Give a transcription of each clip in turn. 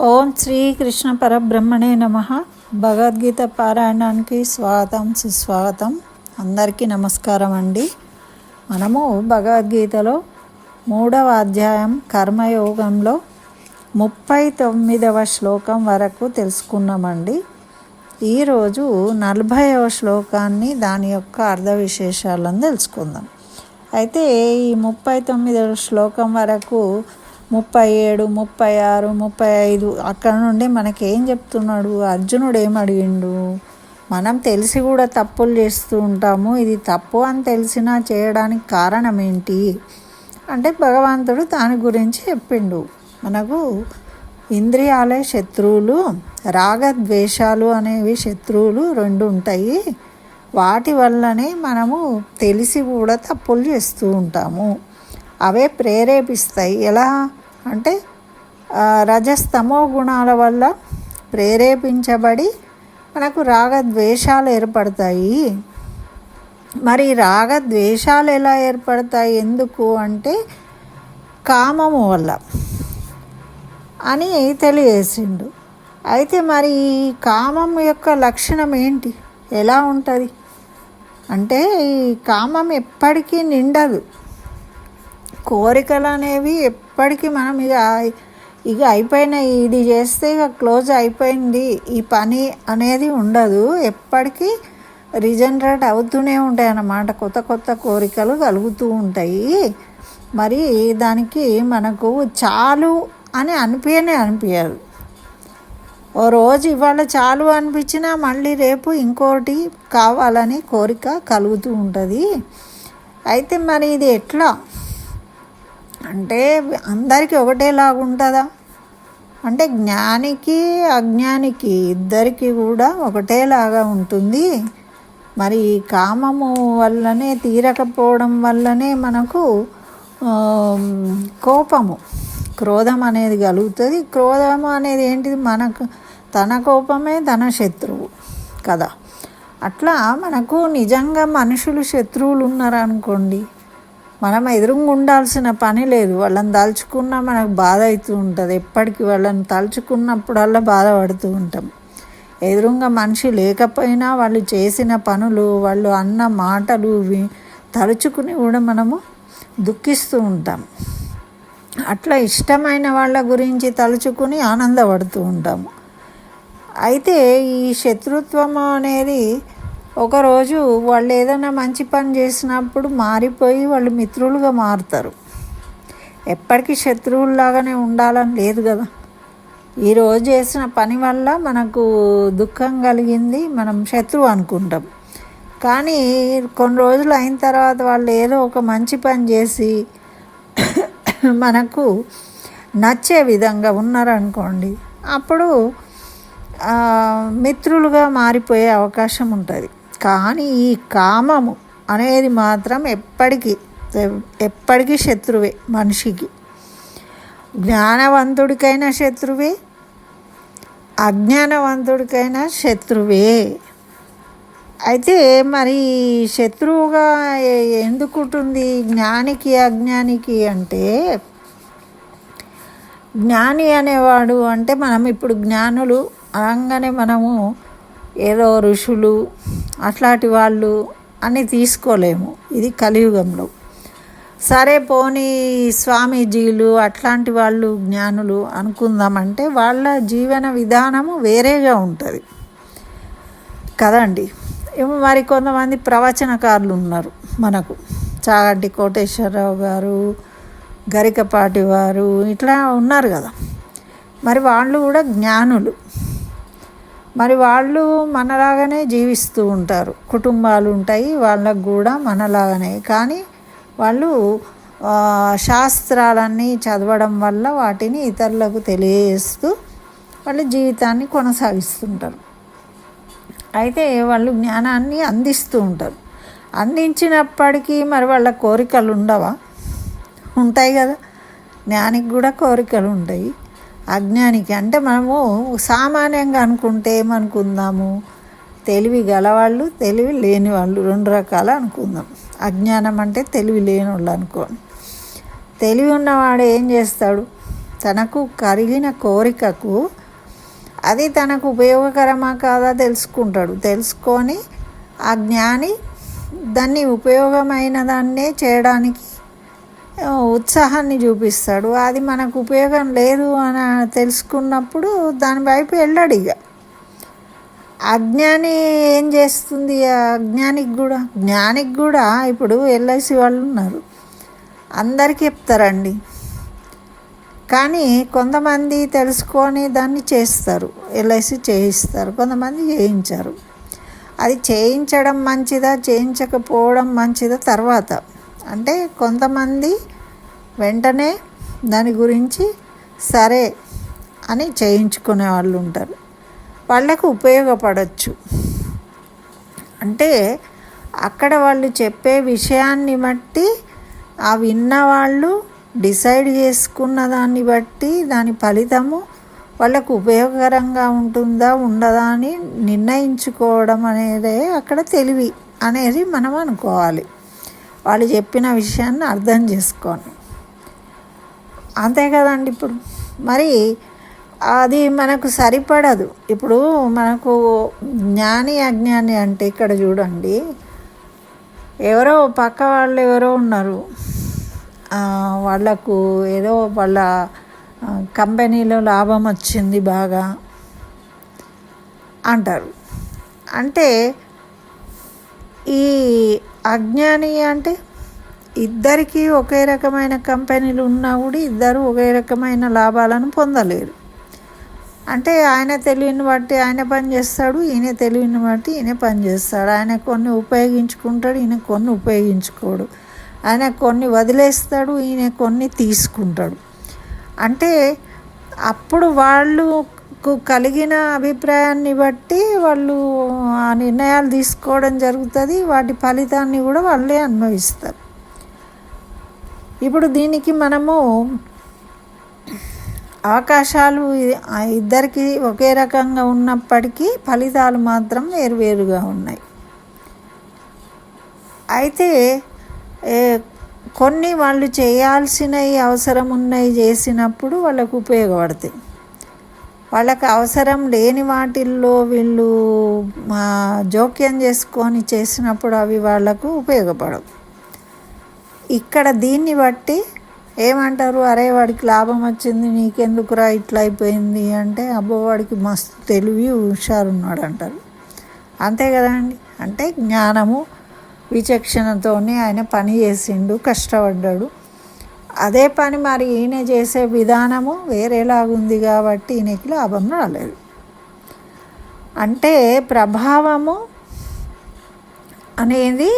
ఓం శ్రీకృష్ణ పరబ్రహ్మణే నమ. భగవద్గీత పారాయణానికి స్వాగతం సుస్వాగతం. అందరికీ నమస్కారం అండి. మనము భగవద్గీతలో మూడవ అధ్యాయం కర్మయోగంలో ముప్పై తొమ్మిదవ శ్లోకం వరకు తెలుసుకున్నామండి. ఈరోజు నలభైవ శ్లోకాన్ని దాని యొక్క అర్ధ విశేషాలను తెలుసుకుందాం. అయితే ఈ ముప్పై తొమ్మిదవ శ్లోకం వరకు ముప్పై ఏడు ముప్పై ఆరు ముప్పై ఐదు అక్కడ నుండి మనకేం చెప్తున్నాడు? అర్జునుడు ఏం అడిగిండు మనం తెలిసి కూడా తప్పులు చేస్తూ ఉంటాము. ఇది తప్పు అని తెలిసినా చేయడానికి కారణం ఏంటి అంటే భగవంతుడు దాని గురించి చెప్పిండు. మనకు ఇంద్రియాలే శత్రువులు రాగద్వేషాలు అనేవి శత్రువులు రెండు ఉంటాయి. వాటి వల్లనే మనము తెలిసి కూడా తప్పులు చేస్తూ ఉంటాము. అవే ప్రేరేపిస్తాయి. ఎలా? అంటే రజస్తమో గుణాల వల్ల ప్రేరేపించబడి మనకు రాగద్వేషాలు ఏర్పడతాయి. మరి రాగద్వేషాలు ఎలా ఏర్పడతాయి? ఎందుకు అంటే కామము వల్ల అని తెలియజేసిండు. అయితే మరి ఈ కామం యొక్క లక్షణం ఏంటి? ఎలా ఉంటుంది? అంటే ఈ కామం ఎప్పటికీ నిండదు. కోరికలు అనేవి అప్పటికి మనం ఇక ఇక అయిపోయినాయి ఇది చేస్తే ఇక క్లోజ్ అయిపోయింది. ఈ పని అనేది ఉండదు. ఎప్పటికీ రిజనరేట్ అవుతూనే ఉంటాయి అన్నమాట. కొత్త కొత్త కోరికలు కలుగుతూ ఉంటాయి. మరి దానికి మనకు చాలు అని అనిపించనే అనిపించదు ఓ రోజు ఇవాళ చాలు అనిపించినా మళ్ళీ రేపు ఇంకోటి కావాలని కోరిక కలుగుతూ ఉంటుంది. అయితే మరి ఇది ఎట్లా? అంటే అందరికీ ఒకటేలాగా ఉంటుందా అంటే జ్ఞానికి అజ్ఞానికి ఇద్దరికి కూడా ఒకటేలాగా ఉంటుంది. మరి కామము వల్లనే తీరకపోవడం వల్లనే మనకు కోపము క్రోధం అనేది కలుగుతుంది. క్రోధం అనేది ఏంటిది? మనకు తన కోపమే తన శత్రువు కదా. అట్లా మనకు నిజంగా మనుషులు శత్రువులు ఉన్నారనుకోండి మనం ఎదురుగా ఉండాల్సిన పని లేదు. వాళ్ళని తలుచుకున్నా మనకు బాధ అవుతూ ఉంటుంది. ఎప్పటికీ వాళ్ళని తలుచుకున్నప్పుడల్లా బాధపడుతూ ఉంటాం. ఎదురుగా మనిషి లేకపోయినా వాళ్ళు చేసిన పనులు వాళ్ళు అన్న మాటలు తలుచుకుని కూడా మనము దుఃఖిస్తూ ఉంటాం. అట్లా ఇష్టమైన వాళ్ళ గురించి తలుచుకుని ఆనందపడుతూ ఉంటాము. అయితే ఈ శత్రుత్వం అనేది ఒకరోజు వాళ్ళు ఏదైనా మంచి పని చేసినప్పుడు మారిపోయి వాళ్ళు మిత్రులుగా మారుతారు. ఎప్పటికీ శత్రువుల్లాగానే ఉండాలని లేదు కదా. ఈరోజు చేసిన పని వల్ల మనకు దుఃఖం కలిగింది మనం శత్రువు అనుకుంటాం. కానీ కొన్ని రోజులు అయిన తర్వాత వాళ్ళు ఏదో ఒక మంచి పని చేసి మనకు నచ్చే విధంగా ఉన్నారనుకోండి అప్పుడు మిత్రులుగా మారిపోయే అవకాశం ఉంటుంది. కానీ ఈ కామము అనేది మాత్రం ఎప్పటికీ ఎప్పటికీ శత్రువే మనిషికి. జ్ఞానవంతుడికైనా శత్రువే అజ్ఞానవంతుడికైనా శత్రువే. అయితే మరి శత్రువుగా ఎందుకు ఉంటుంది జ్ఞానికి అజ్ఞానికి అంటే జ్ఞాని అనేవాడు అంటే మనం ఇప్పుడు జ్ఞానులు అనగానే మనము ఏదో ఋషులు అట్లాంటి వాళ్ళు అని తీసుకోలేము. ఇది కలియుగంలో. సరే పోనీ స్వామీజీలు అట్లాంటి వాళ్ళు జ్ఞానులు అనుకుందామంటే వాళ్ళ జీవన విధానము వేరేగా ఉంటుంది. కదండి? మరి కొంతమంది ప్రవచనకారులు ఉన్నారు మనకు. చాగంటి కోటేశ్వరరావు గారు గరికపాటి వారు ఇట్లా ఉన్నారు కదా. మరి వాళ్ళు కూడా జ్ఞానులు. మరి వాళ్ళు మనలాగానే జీవిస్తూ ఉంటారు. కుటుంబాలు ఉంటాయి వాళ్ళకు కూడా మనలాగానే. కానీ వాళ్ళు శాస్త్రాలన్నీ చదవడం వల్ల వాటిని ఇతరులకు తెలియజేస్తూ వాళ్ళ జీవితాన్ని కొనసాగిస్తుంటారు. అయితే వాళ్ళు జ్ఞానాన్ని అందిస్తూ ఉంటారు. అందించినప్పటికీ మరి వాళ్ళ కోరికలు ఉండవా? ఉంటాయి కదా. జ్ఞానికి కూడా కోరికలు ఉంటాయి. అజ్ఞానికి. అంటే మనము సామాన్యంగా అనుకుంటే ఏమనుకుందాము? తెలివి గలవాళ్ళు తెలివి లేని వాళ్ళు రెండు రకాలు అనుకుందాం. అజ్ఞానం అంటే తెలివి లేని వాళ్ళు అనుకోండి. తెలివి ఉన్నవాడు ఏం చేస్తాడు? తనకు కలిగిన కోరికకు అది తనకు ఉపయోగకరమా కాదా తెలుసుకుంటాడు. తెలుసుకొని ఆ జ్ఞాని దాన్ని ఉపయోగమైన దాన్నే చేయడానికి ఉత్సాహాన్ని చూపిస్తాడు. అది మనకు ఉపయోగం లేదు అని తెలుసుకున్నప్పుడు దాని వైపు వెళ్ళాడు ఇక. అజ్ఞాని ఏం చేస్తుంది? అజ్ఞానికి కూడా జ్ఞానికి కూడా ఇప్పుడు ఎల్ఐసి వాళ్ళు ఉన్నారు. అందరికీ చెప్తారండి. కానీ కొంతమంది తెలుసుకొని దాన్ని చేస్తారు. ఎల్ఐసి చేయిస్తారు. కొంతమంది చేయించారు. అది చేయించడం మంచిదా? చేయించకపోవడం మంచిదా? తర్వాత. అంటే కొంతమంది వెంటనే దాని గురించి సరే అని చేయించుకునే వాళ్ళు ఉంటారు. వాళ్ళకు ఉపయోగపడవచ్చు అంటే అక్కడ వాళ్ళు చెప్పే విషయాన్ని బట్టి ఆ విన్న వాళ్ళు డిసైడ్ చేసుకున్న దాన్ని బట్టి దాని ఫలితము వాళ్ళకు ఉపయోగకరంగా ఉంటుందా ఉండదా అని నిర్ణయించుకోవడం అనేది అక్కడ తెలివి అనేది మనం అనుకోవాలి. వాళ్ళు చెప్పిన విషయాన్ని అర్థం చేసుకోండి. అంతే కదండి ఇప్పుడు. మరి అది మనకు సరిపడదు. ఇప్పుడు మనకు జ్ఞాని అజ్ఞాని అంటే ఇక్కడ చూడండి. ఎవరో పక్క వాళ్ళు ఎవరో ఉన్నారు. వాళ్ళకు ఏదో వాళ్ళ కంపెనీలో లాభం వచ్చింది బాగా అంటారు. అంటే ఈ అజ్ఞాని అంటే ఇద్దరికీ ఒకే రకమైన కంపెనీలు ఉన్నా కూడా ఇద్దరు ఒకే రకమైన లాభాలను పొందలేరు. అంటే ఆయన తెలివిని బట్టి ఆయన పని చేస్తాడు ఈయన తెలివిని బట్టి ఈయన పని చేస్తాడు. ఆయన కొన్ని ఉపయోగించుకుంటాడు ఈయన కొన్ని ఉపయోగించుకోడు. ఆయన కొన్ని వదిలేస్తాడు ఈయన కొన్ని తీసుకుంటాడు. అంటే అప్పుడు వాళ్ళు వాళ్ళకు కలిగిన అభిప్రాయాన్ని బట్టి వాళ్ళు ఆ నిర్ణయాలు తీసుకోవడం జరుగుతుంది. వాటి ఫలితాన్ని కూడా వాళ్ళే అనుభవిస్తారు. ఇప్పుడు దీనికి మనము అవకాశాలు ఇద్దరికి ఒకే రకంగా ఉన్నప్పటికీ ఫలితాలు మాత్రం వేరువేరుగా ఉన్నాయి. అయితే ఏ, కొన్ని వాళ్ళు చేయాల్సినవి అవసరం ఉన్నవి చేసినప్పుడు వాళ్ళకు ఉపయోగపడతాయి. వాళ్ళకి అవసరం లేని వాటిల్లో వీళ్ళు మా జోక్యం చేసుకొని చేసినప్పుడు అవి వాళ్ళకు ఉపయోగపడవు. ఇక్కడ దీన్ని బట్టి ఏమంటారు అరే వాడికి లాభం వచ్చింది నీకెందుకురా ఇట్లా అయిపోయింది అంటే అబ్బో వాడికి మస్తు తెలివి హుషారున్నాడు అంటారు అంతే కదండి అంటే జ్ఞానము విచక్షణతోనే ఆయన పని చేసిండు కష్టపడ్డాడు. అదే పని మరి ఈయన చేసే విధానము వేరేలాగుంది కాబట్టి ఈయనకి లాభం రాలేదు. అంటే ప్రభావము అనేది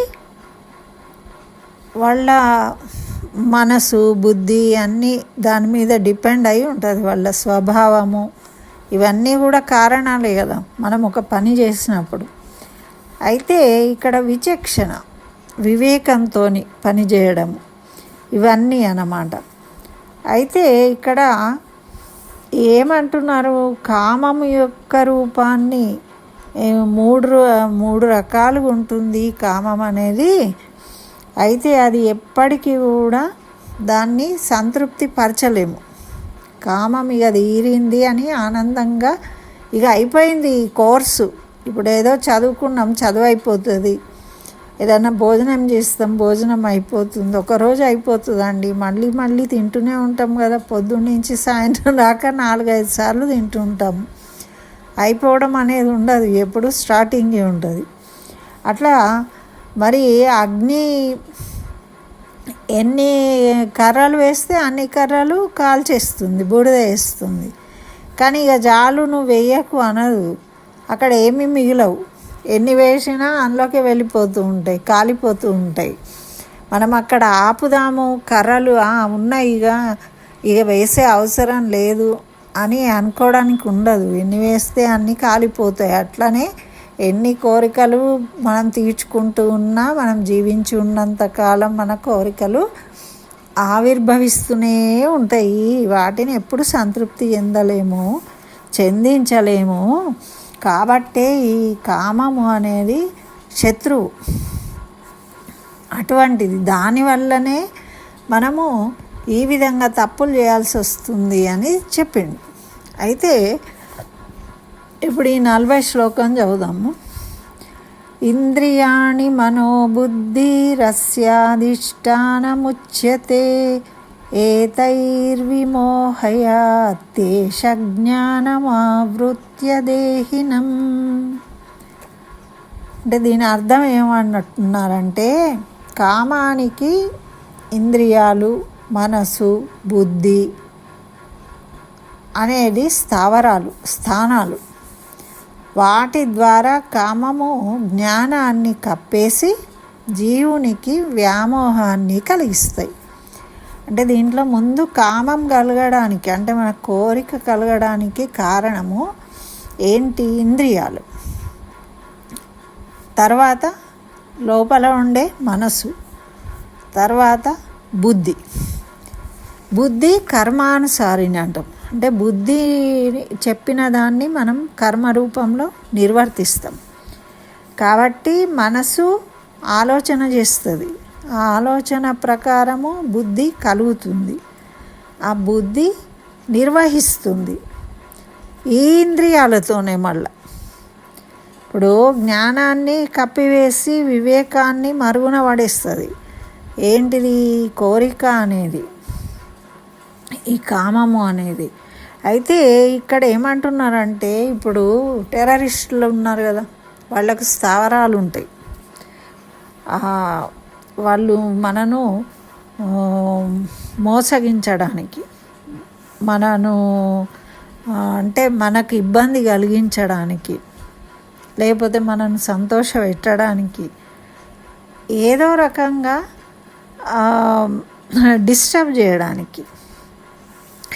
వాళ్ళ మనసు బుద్ధి అన్నీ దాని మీద డిపెండ్ అయి ఉంటుంది. వాళ్ళ స్వభావము ఇవన్నీ కూడా కారణాలే కదా మనం ఒక పని చేసినప్పుడు. అయితే ఇక్కడ విచక్షణ వివేకంతో పనిచేయడము ఇవన్నీ అన్నమాట. అయితే ఇక్కడ ఏమంటున్నారు? కామము యొక్క రూపాన్ని మూడు మూడు రకాలుగా ఉంటుంది కామం అనేది. అయితే అది ఎప్పటికీ కూడా దాన్ని సంతృప్తి పరచలేము. కామం ఇక తీరింది అని ఆనందంగా ఇక అయిపోయింది ఈ కోర్సు. ఇప్పుడు ఏదో చదువుకున్నాం చదువు అయిపోతుంది. ఏదైనా భోజనం చేస్తాం భోజనం అయిపోతుంది. ఒకరోజు అయిపోతుందండి. మళ్ళీ మళ్ళీ తింటూనే ఉంటాం కదా. పొద్దున్న నుంచి సాయంత్రం దాకా నాలుగైదు సార్లు తింటుంటాం అయిపోవడం అనేది ఉండదు. ఎప్పుడు స్టార్టింగే ఉంటుంది. అట్లా మరి అగ్ని ఎన్ని కర్రలు వేస్తే అన్ని కర్రలు కాల్చేస్తుంది బూడిద వేస్తుంది. కానీ ఇక జాలు నువ్వు వేయకు అనదు. అక్కడ ఏమీ మిగిలవు. ఎన్ని వేసినా అందులోకి వెళ్ళిపోతూ ఉంటాయి కాలిపోతూ ఉంటాయి. మనం అక్కడ ఆపుదాము కర్రలు ఉన్నాయి ఇక ఇక వేసే అవసరం లేదు అని అనుకోవడానికి ఉండదు. ఎన్ని వేస్తే అన్నీ కాలిపోతాయి. అట్లనే ఎన్ని కోరికలు మనం తీర్చుకుంటూ ఉన్నా మనం జీవించి ఉన్నంత కాలం మన కోరికలు ఆవిర్భవిస్తూనే ఉంటాయి. వాటిని ఎప్పుడు సంతృప్తి చెందలేము చెందించలేము కాబట్టే ఈ కామము అనేది శత్రువు. అటువంటిది. దానివల్లనే మనము ఈ విధంగా తప్పులు చేయాల్సి వస్తుంది అని చెప్పిండు. అయితే ఇప్పుడు ఈ నలభై శ్లోకం చదువుదాము. ఇంద్రియాణి మనోబుద్ధి రస్యాధిష్టానముచ్యతే ఏతైర్విమోహయాత్తేష జ్ఞానమావృత్య దేహినం. అంటే దీని అర్థం ఏమన్నట్టున్నారంటే కామానికి ఇంద్రియాలు మనసు బుద్ధి అనేది స్థావరాలు స్థానాలు. వాటి ద్వారా కామము జ్ఞానాన్ని కప్పేసి జీవునికి వ్యామోహాన్ని కలిగిస్తాయి. అంటే దీంట్లో ముందు కామం కలగడానికి అంటే మన కోరిక కలగడానికి కారణము ఏంటి? ఇంద్రియాలు. తర్వాత లోపల ఉండే మనసు. తర్వాత బుద్ధి. బుద్ధి కర్మానుసారిని అంటాం. అంటే బుద్ధి చెప్పిన దాన్ని మనం కర్మ రూపంలో నిర్వర్తిస్తాం. కాబట్టి మనసు ఆలోచన చేస్తుంది. ఆ ఆలోచన ప్రకారము బుద్ధి కలుగుతుంది. ఆ బుద్ధి నిర్వహిస్తుంది. ఈ ఇంద్రియాలతోనే మళ్ళా. ఇప్పుడు జ్ఞానాన్ని కప్పివేసి వివేకాన్ని మరుగున పడేస్తుంది. ఏంటిది? కోరిక అనేది. ఈ కామము అనేది. అయితే ఇక్కడ ఏమంటున్నారంటే ఇప్పుడు టెర్రరిస్టులు ఉన్నారు కదా వాళ్ళకు స్థావరాలు ఉంటాయి. వాళ్ళు మనను మోసగించడానికి మనను అంటే మనకు ఇబ్బంది కలిగించడానికి లేకపోతే మనను సంతోష పెట్టడానికి ఏదో రకంగా డిస్టర్బ్ చేయడానికి.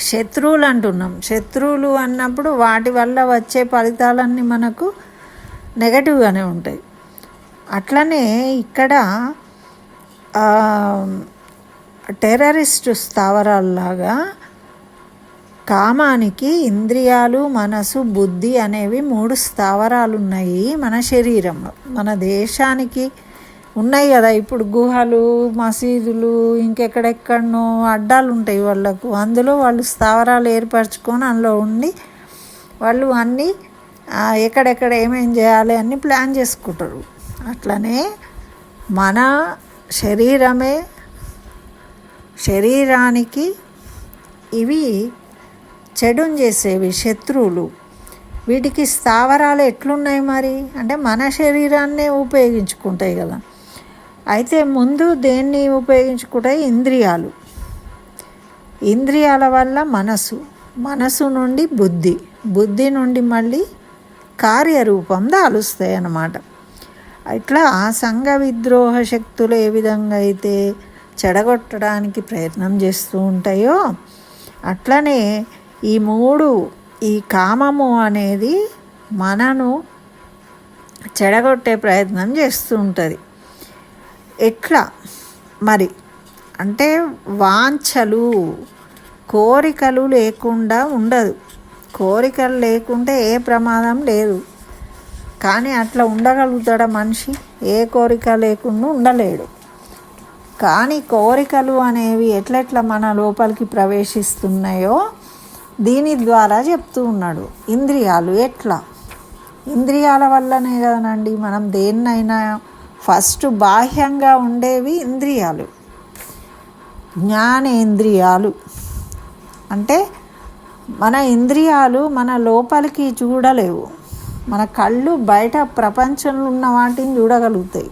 శత్రువులు అంటున్నాం శత్రువులు అన్నప్పుడు వాటి వల్ల వచ్చే ఫలితాలన్నీ మనకు నెగటివ్గానే ఉంటాయి. అట్లనే ఇక్కడ టెర్రరిస్టు స్థావరాల్లాగా కామానికి ఇంద్రియాలు మనసు బుద్ధి అనేవి మూడు స్థావరాలు ఉన్నాయి మన శరీరంలో. మన దేశానికి ఉన్నాయి కదా ఇప్పుడు గుహలు మసీదులు ఇంకెక్కడెక్కడనో అడ్డాలు ఉంటాయి వాళ్ళకు. అందులో వాళ్ళు స్థావరాలు ఏర్పరచుకొని అందులో ఉండి వాళ్ళు అన్నీ ఎక్కడెక్కడ ఏమేం చేయాలి అన్నీ ప్లాన్ చేసుకుంటారు. అట్లనే మన శరీరమే శరీరానికి ఇవి చెడుని చేసేవి శత్రువులు. వీటికి స్థావరాలు ఎట్లున్నాయి మరి? అంటే మన శరీరాన్నే ఉపయోగించుకుంటాయి కదా. అయితే ముందు దేన్ని ఉపయోగించుకుంటాయి? ఇంద్రియాలు. ఇంద్రియాల వల్ల మనసు మనసు నుండి బుద్ధి. బుద్ధి నుండి మళ్ళీ కార్యరూపం దాలుస్తాయి అన్నమాట. ఇట్లా ఆ సంఘ విద్రోహ శక్తులు ఏ విధంగా అయితే చెడగొట్టడానికి ప్రయత్నం చేస్తూ ఉంటాయో అట్లనే ఈ మూడు ఈ కామము అనేది మనను చెడగొట్టే ప్రయత్నం చేస్తూ ఉంటుంది. ఎట్లా? మరి అంటే వాంఛలు కోరికలు లేకుండా ఉండదు. కోరికలు లేకుంటే ఏ ప్రమాదం లేదు. కానీ అట్లా ఉండగలుగుతాడా మనిషి? ఏ కోరిక లేకుండా ఉండలేడు. కానీ కోరికలు అనేవి ఎట్లెట్లా మన లోపలికి ప్రవేశిస్తున్నాయో దీని ద్వారా చెప్తూ ఉన్నాడు. ఇంద్రియాలు ఎట్లా? ఇంద్రియాల వల్లనే కదనండి మనం దేన్నైనా ఫస్ట్ బాహ్యంగా ఉండేవి ఇంద్రియాలు. జ్ఞానేంద్రియాలు. అంటే మన ఇంద్రియాలు మన లోపలికి చూడలేవు. మన కళ్ళు బయట ప్రపంచంలో ఉన్న వాటిని చూడగలుగుతాయి.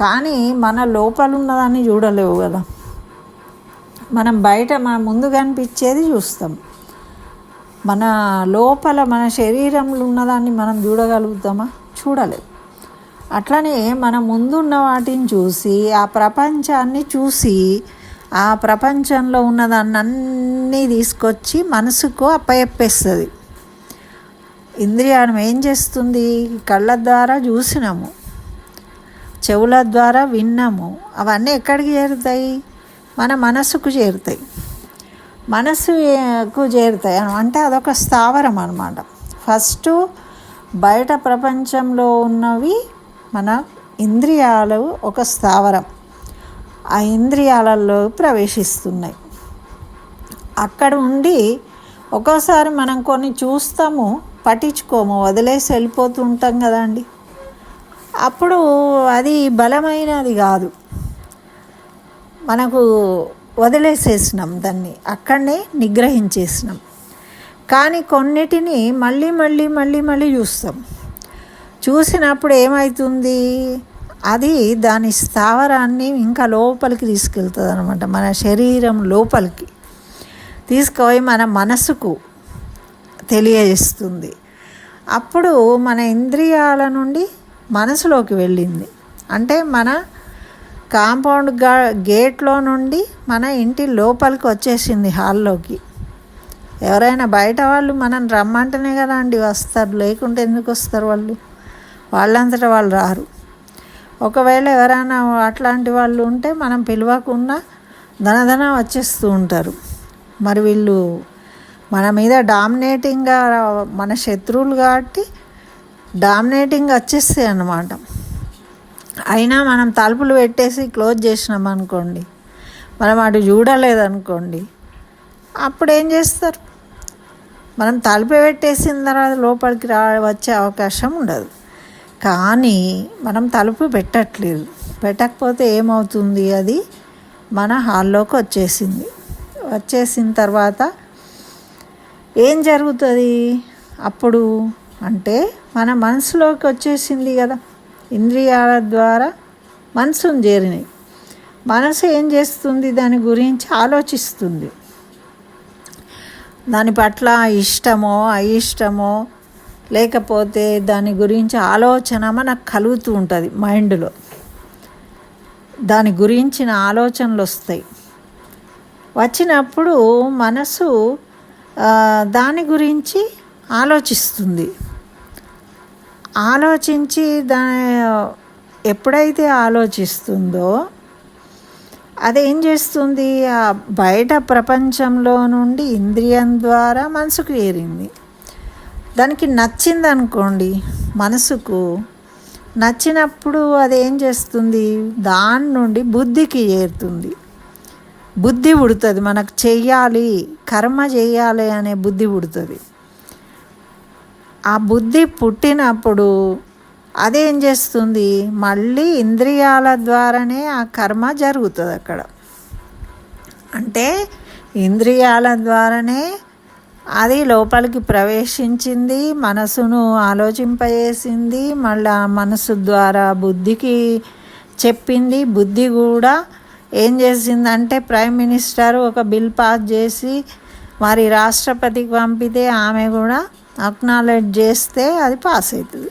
కానీ మన లోపల ఉన్నదాన్ని చూడలేవు కదా. మనం బయట మన ముందు కనిపించేది చూస్తాం. మన లోపల మన శరీరంలో ఉన్నదాన్ని మనం చూడగలుగుతామా? చూడలేదు అట్లనే మన ముందున్న వాటిని చూసి ఆ ప్రపంచాన్ని చూసి ఆ ప్రపంచంలో ఉన్నదాన్ని అన్నీ తీసుకొచ్చి మనసుకు అప్పయప్పేస్తుంది. ఇంద్రియానం ఏం చేస్తుంది? కళ్ళ ద్వారా చూసినాము. చెవుల ద్వారా విన్నాము. అవన్నీ ఎక్కడికి చేరుతాయి? మన మనసుకు చేరుతాయి. మనసుకు చేరుతాయి అంటే అదొక స్థావరం అనమాట ఫస్ట్ బయట ప్రపంచంలో ఉన్నవి మన ఇంద్రియాలు ఒక స్థావరం. ఆ ఇంద్రియాలలో ప్రవేశిస్తున్నాయి. అక్కడ ఉండి ఒక్కోసారి మనం కొన్ని చూస్తాము. పట్టించుకోము వదిలేసి వెళ్ళిపోతూ ఉంటాం కదండి. అప్పుడు అది బలమైనది కాదు. మనకు వదిలేసేసినాం దాన్ని అక్కడనే నిగ్రహించేసినాం. కానీ కొన్నిటిని మళ్ళీ మళ్ళీ మళ్ళీ మళ్ళీ చూస్తాం. చూసినప్పుడు ఏమవుతుంది అది దాని స్థావరాన్ని ఇంకా లోపలికి తీసుకెళ్తుంది అనమాట మన శరీరం లోపలికి. తీసుకుపోయి మన మనసుకు తెలియజేస్తుంది. అప్పుడు మన ఇంద్రియాల నుండి మనసులోకి వెళ్ళింది. అంటే మన కాంపౌండ్గా గేట్లో నుండి మన ఇంటి లోపలికి వచ్చేసింది హాల్లోకి. ఎవరైనా బయట వాళ్ళు మనం రమ్మంటేనే కదా అండి వస్తారు. లేకుంటే ఎందుకు వస్తారు వాళ్ళు? వాళ్ళంతటా వాళ్ళు రారు. ఒకవేళ ఎవరైనా అట్లాంటి వాళ్ళు ఉంటే మనం పిలవకుండా ధనధన వచ్చేస్తూ ఉంటారు. మరి వీళ్ళు మన మీద డామినేటింగ్గా మన శత్రువులు కాబట్టి డామినేటింగ్ వచ్చేస్తాయి అన్నమాట. అయినా మనం తలుపులు పెట్టేసి క్లోజ్ చేసినాం అనుకోండి మనం అటు చూడలేదనుకోండి అప్పుడు ఏం చేస్తారు? మనం తలుపు పెట్టేసిన తర్వాత లోపలికి రా వచ్చే అవకాశం ఉండదు. కానీ మనం తలుపు పెట్టట్లేదు. పెట్టకపోతే ఏమవుతుంది? అది మన హాల్లోకి వచ్చేసింది. వచ్చేసిన తర్వాత ఏం జరుగుతుంది? అప్పుడు అంటే మన మనసులోకి వచ్చేసింది కదా. ఇంద్రియాల ద్వారా మనసును చేరినాయి మనసు ఏం చేస్తుంది? దాని గురించి ఆలోచిస్తుంది. దాని పట్ల ఇష్టమో అయిష్టమో లేకపోతే దాని గురించి ఆలోచన మనకు కలుగుతూ ఉంటుంది మైండ్లో. దాని గురించిన ఆలోచనలు వస్తాయి. వచ్చినప్పుడు మనసు దాని గురించి ఆలోచిస్తుంది. ఆలోచించి దా ఎప్పుడైతే ఆలోచిస్తుందో అదేం చేస్తుంది? ఆ బయట ప్రపంచంలో నుండి ఇంద్రియం ద్వారా మనసుకు ఏరింది. దానికి నచ్చింది అనుకోండి మనసుకు నచ్చినప్పుడు అది ఏం చేస్తుంది? దాని నుండి బుద్ధికి ఏరుతుంది. బుద్ధి పుడుతుంది. మనకు చెయ్యాలి కర్మ చేయాలి అనే బుద్ధి పుడుతుంది. ఆ బుద్ధి పుట్టినప్పుడు అదేం చేస్తుంది? మళ్ళీ ఇంద్రియాల ద్వారానే ఆ కర్మ జరుగుతుంది అక్కడ. అంటే ఇంద్రియాల ద్వారానే అది లోపలికి ప్రవేశించింది మనసును ఆలోచింపజేసింది మళ్ళీ మనసు ద్వారా బుద్ధికి చెప్పింది బుద్ధి కూడా ఏం చేసిందంటే ప్రైమ్ మినిస్టర్ ఒక బిల్ పాస్ చేసి మరి రాష్ట్రపతికి పంపితే ఆమె కూడా అక్నాలెడ్జ్ చేస్తే అది పాస్ అవుతుంది.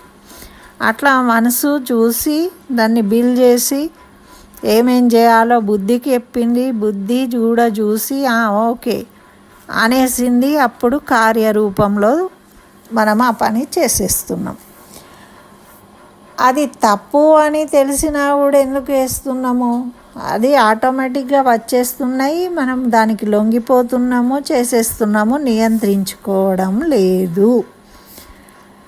అట్లా మనసు చూసి దాన్ని బిల్ చేసి ఏమేం చేయాలో బుద్ధికి చెప్పింది బుద్ధి చూడ చూసి ఓకే అనేసింది. అప్పుడు కార్యరూపంలో మనం ఆ పని చేసేస్తున్నాం. అది తప్పు అని తెలిసినా కూడా ఎందుకు వేస్తున్నాము అది ఆటోమేటిక్గా వచ్చేస్తున్నాయి. మనం దానికి లొంగిపోతున్నాము చేసేస్తున్నాము నియంత్రించుకోవడం లేదు.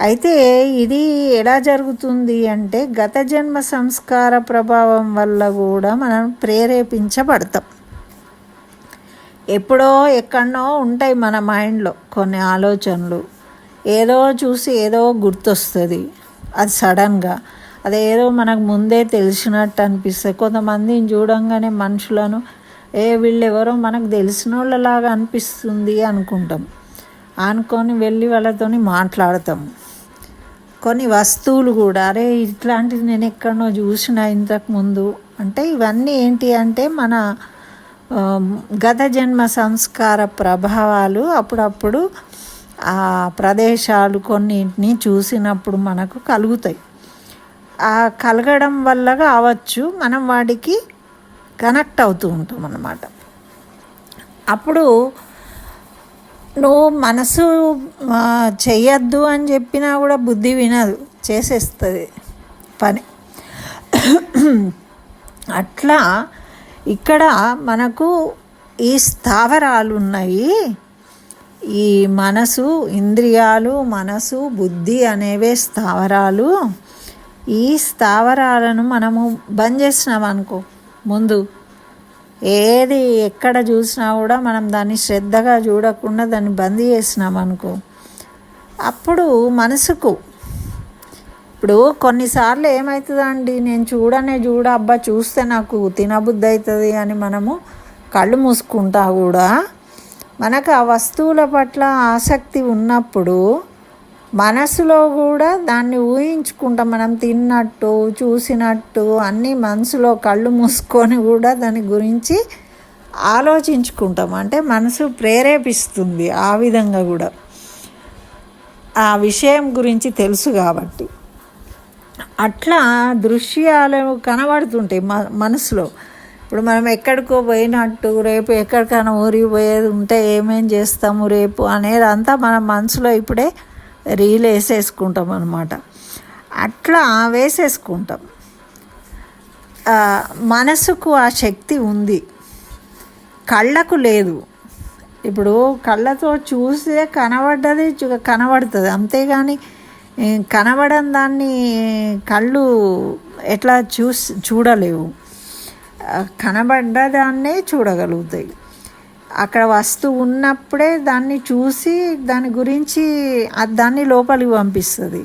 అయితే ఇది ఎలా జరుగుతుంది అంటే గత జన్మ సంస్కార ప్రభావం వల్ల కూడా మనం ప్రేరేపించబడతాం. ఎప్పుడో ఎక్కడనో ఉంటాయి మన మైండ్లో కొన్ని ఆలోచనలు. ఏదో చూసి ఏదో గుర్తొస్తుంది. అది సడన్గా అదేదో మనకు ముందే తెలిసినట్టు అనిపిస్తుంది. కొంతమందిని చూడంగానే మనుషులను ఏ వీళ్ళు ఎవరో మనకు తెలిసిన వాళ్ళలాగా అనిపిస్తుంది అనుకుంటాం. అనుకొని వెళ్ళి వాళ్ళతో మాట్లాడతాం. కొన్ని వస్తువులు కూడా అరే ఇట్లాంటిది నేను ఎక్కడనో చూసిన ఇంతకుముందు అంటే ఇవన్నీ ఏంటి అంటే మన గత జన్మ సంస్కార ప్రభావాలు అప్పుడప్పుడు ఆ ప్రదేశాలు కొన్నింటిని చూసినప్పుడు మనకు కలుగుతాయి. కలగడం వల్ల కావచ్చు మనం వాడికి కనెక్ట్ అవుతూ ఉంటాం అన్నమాట. అప్పుడు నువ్వు మనసు చేయొద్దు అని చెప్పినా కూడా బుద్ధి వినదు చేసేస్తుంది పని. అట్లా ఇక్కడ మనకు ఈ స్థావరాలు ఉన్నాయి. ఈ మనసు ఇంద్రియాలు మనసు బుద్ధి అనేవే స్థావరాలు. ఈ స్థావరాలను మనము బంద్ చేసినాం అనుకో. ముందు ఏది ఎక్కడ చూసినా కూడా మనం దాన్ని శ్రద్ధగా చూడకుండా దాన్ని బంద్ చేసినాం అనుకో. అప్పుడు మనసుకు ఇప్పుడు కొన్నిసార్లు ఏమవుతుందండి నేను చూడనే చూడ అబ్బా చూస్తే నాకు తినబుద్ధి అవుతుంది అని మనము కళ్ళు మూసుకుంటా కూడా మనకు ఆ వస్తువుల పట్ల ఆసక్తి ఉన్నప్పుడు మనసులో కూడా దాన్ని ఊహించుకుంటాం. మనం తిన్నట్టు చూసినట్టు అన్నీ మనసులో కళ్ళు మూసుకొని కూడా దాని గురించి ఆలోచించుకుంటాం. అంటే మనసు ప్రేరేపిస్తుంది ఆ విధంగా కూడా. ఆ విషయం గురించి తెలుసు కాబట్టి. అట్లా దృశ్యాలు కనబడుతుంటాయి మ మనసులో. ఇప్పుడు మనం ఎక్కడికో పోయినట్టు రేపు ఎక్కడికైనా ఊరికి పోయేది ఉంటే ఏమేం చేస్తాము రేపు అనేది అంతా మన మనసులో ఇప్పుడే రీల్ వేసేసుకుంటాం అనమాట అట్లా వేసేసుకుంటాం. మనసుకు ఆ శక్తి ఉంది. కళ్ళకు లేదు. ఇప్పుడు కళ్ళతో చూస్తే కనబడ్డది కనబడుతుంది. అంతేగాని కనబడని దాన్ని కళ్ళు ఎట్లా చూస్ చూడలేవు. కనబడ్డ దాన్నే చూడగలుగుతాయి. అక్కడ వస్తువు ఉన్నప్పుడే దాన్ని చూసి దాని గురించి దాన్ని లోపలికి పంపిస్తుంది.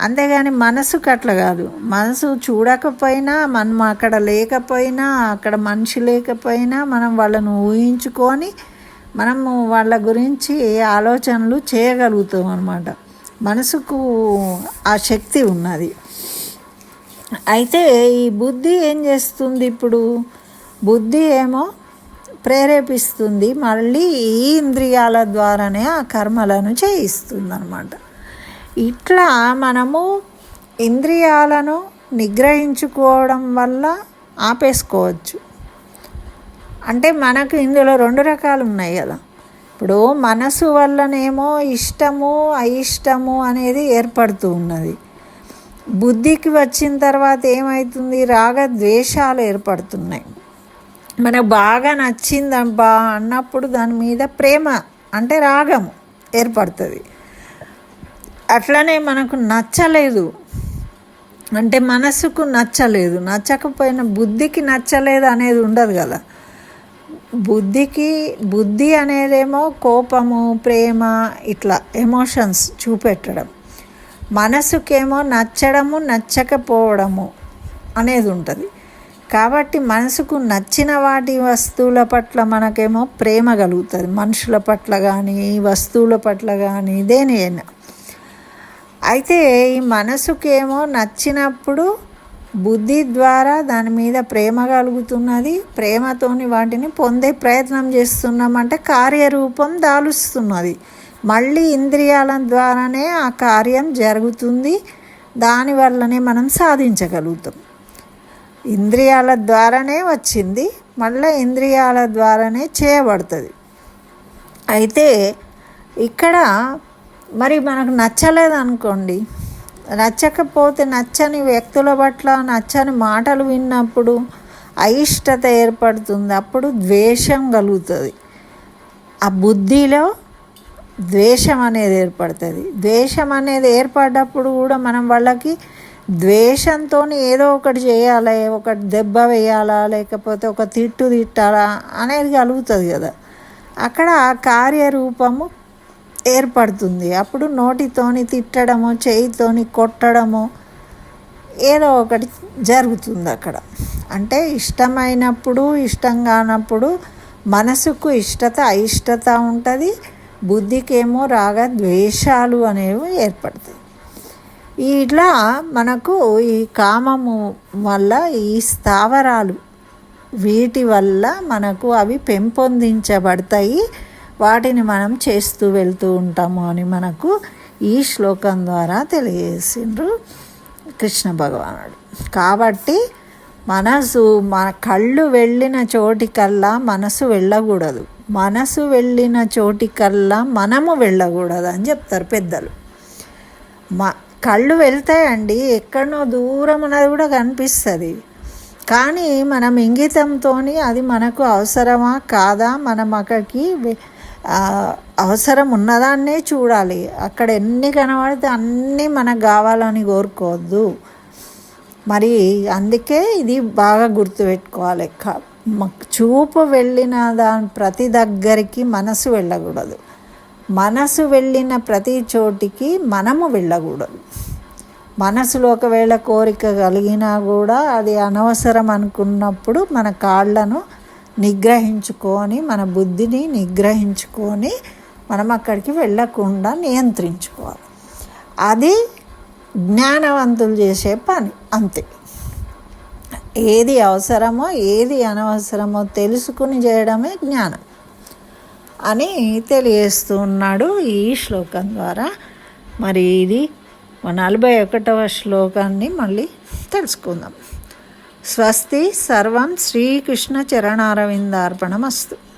అంతేగాని మనసుకు అట్లా కాదు. మనసు చూడకపోయినా మనం అక్కడ లేకపోయినా అక్కడ మనిషి లేకపోయినా మనం వాళ్ళను ఊహించుకొని మనము వాళ్ళ గురించి ఆలోచనలు చేయగలుగుతాం అన్నమాట. మనసుకు ఆ శక్తి ఉన్నది. అయితే ఈ బుద్ధి ఏం చేస్తుంది ఇప్పుడు? బుద్ధి ఏమో ప్రేరేపిస్తుంది. మళ్ళీ ఈ ఇంద్రియాల ద్వారానే ఆ కర్మలను చేయిస్తుంది అనమాట ఇట్లా మనము ఇంద్రియాలను నిగ్రహించుకోవడం వల్ల ఆపేసుకోవచ్చు. అంటే మనకు ఇందులో రెండు రకాలు ఉన్నాయి కదా. ఇప్పుడు మనసు వల్లనేమో ఇష్టము అయిష్టము అనేది ఏర్పడుతూ ఉన్నది. బుద్ధికి వచ్చిన తర్వాత ఏమవుతుంది రాగ ద్వేషాలు ఏర్పడుతున్నాయి. మనకు బాగా నచ్చిందబ్బా అన్నప్పుడు దాని మీద ప్రేమ అంటే రాగం ఏర్పడుతుంది. అట్లనే మనకు నచ్చలేదు. అంటే మనసుకు నచ్చలేదు. నచ్చకపోయిన బుద్ధికి నచ్చలేదు అనేది ఉండదు కదా. బుద్ధికి బుద్ధి అనేదేమో కోపము ప్రేమ ఇట్లా ఎమోషన్స్ చూపెట్టడం. మనసుకేమో నచ్చడము నచ్చకపోవడము అనేది ఉంటుంది. కాబట్టి మనసుకు నచ్చిన వాటి వస్తువుల పట్ల మనకేమో ప్రేమ కలుగుతుంది. మనుషుల పట్ల కానీ వస్తువుల పట్ల కానీ దేనియైనా అయితే ఈ మనసుకేమో నచ్చినప్పుడు బుద్ధి ద్వారా దాని మీద ప్రేమ కలుగుతున్నది. ప్రేమతోని వాటిని పొందే ప్రయత్నం చేస్తున్నామంటే కార్యరూపం దాలుస్తున్నది. మళ్ళీ ఇంద్రియాల ద్వారానే ఆ కార్యం జరుగుతుంది. దానివల్లనే మనం సాధించగలుగుతాం. ఇంద్రియాల ద్వారానే వచ్చింది మళ్ళీ ఇంద్రియాల ద్వారానే చేయబడుతుంది. అయితే ఇక్కడ మరి మనకు నచ్చలేదు అనుకోండి నచ్చకపోతే నచ్చని వ్యక్తుల పట్ల నచ్చని మాటలు విన్నప్పుడు అయిష్టత ఏర్పడుతుంది అప్పుడు ద్వేషం కలుగుతుంది. ఆ బుద్ధిలో ద్వేషం అనేది ఏర్పడుతుంది. ద్వేషం అనేది ఏర్పడ్డప్పుడు కూడా మనం వాళ్ళకి ద్వేషంతో ఏదో ఒకటి చేయాలి ఒకటి దెబ్బ వేయాలా లేకపోతే ఒక తిట్టు తిట్టాలా అనేది కలుగుతుంది కదా. అక్కడ కార్యరూపము ఏర్పడుతుంది. అప్పుడు నోటితోని తిట్టడము చేయితోని కొట్టడము ఏదో ఒకటి జరుగుతుంది అక్కడ. అంటే ఇష్టమైనప్పుడు ఇష్టం కానప్పుడు మనసుకు ఇష్టత అయిష్టత ఉంటుంది. బుద్ధికేమో రాగ ద్వేషాలు అనేవి ఏర్పడతాయి. ఇట్లా మనకు ఈ కామము వల్ల ఈ స్థావరాలు వీటి వల్ల మనకు అవి పెంపొందించబడతాయి. వాటిని మనం చేస్తూ వెళ్తూ ఉంటాము అని మనకు ఈ శ్లోకం ద్వారా తెలియజేసిండ్రు కృష్ణ భగవానుడు. కాబట్టి మనసు మన కళ్ళు వెళ్ళిన చోటికల్లా మనసు వెళ్ళకూడదు. మనసు వెళ్ళిన చోటికల్లా మనము వెళ్ళకూడదు అని చెప్తారు పెద్దలు. మ కళ్ళు వెళ్తాయండి. ఎక్కడనో దూరం అన్నది కూడా కనిపిస్తుంది. కానీ మనం ఇంగితంతో అది మనకు అవసరమా? కాదా? మనం అక్కడికి అవసరం ఉన్నదాన్నే చూడాలి. అక్కడ ఎన్ని కనబడితే అన్నీ మనకు కావాలని కోరుకోవద్దు. మరి అందుకే ఇది బాగా గుర్తుపెట్టుకోవాలి చూపు వెళ్ళిన దాని ప్రతి దగ్గరికి మనసు వెళ్ళకూడదు. మనసు వెళ్ళిన ప్రతి చోటికి మనము వెళ్ళకూడదు. మనసులో ఒకవేళ కోరిక కలిగినా కూడా అది అనవసరం అనుకున్నప్పుడు మన కాళ్ళను నిగ్రహించుకొని మన బుద్ధిని నిగ్రహించుకొని మనం అక్కడికి వెళ్ళకుండా నియంత్రించుకోవాలి. అది జ్ఞానవంతులు చేసే పని అంతే. ఏది అవసరమో ఏది అనవసరమో తెలుసుకుని చేయడమే జ్ఞానం. అని తెలియజేస్తూ ఉన్నాడు ఈ శ్లోకం ద్వారా. మరి ఇది నలభై ఒకటవ శ్లోకాన్ని మళ్ళీ తెలుసుకుందాం. స్వస్తి సర్వం శ్రీకృష్ణ చరణారవిందార్పణమస్తు.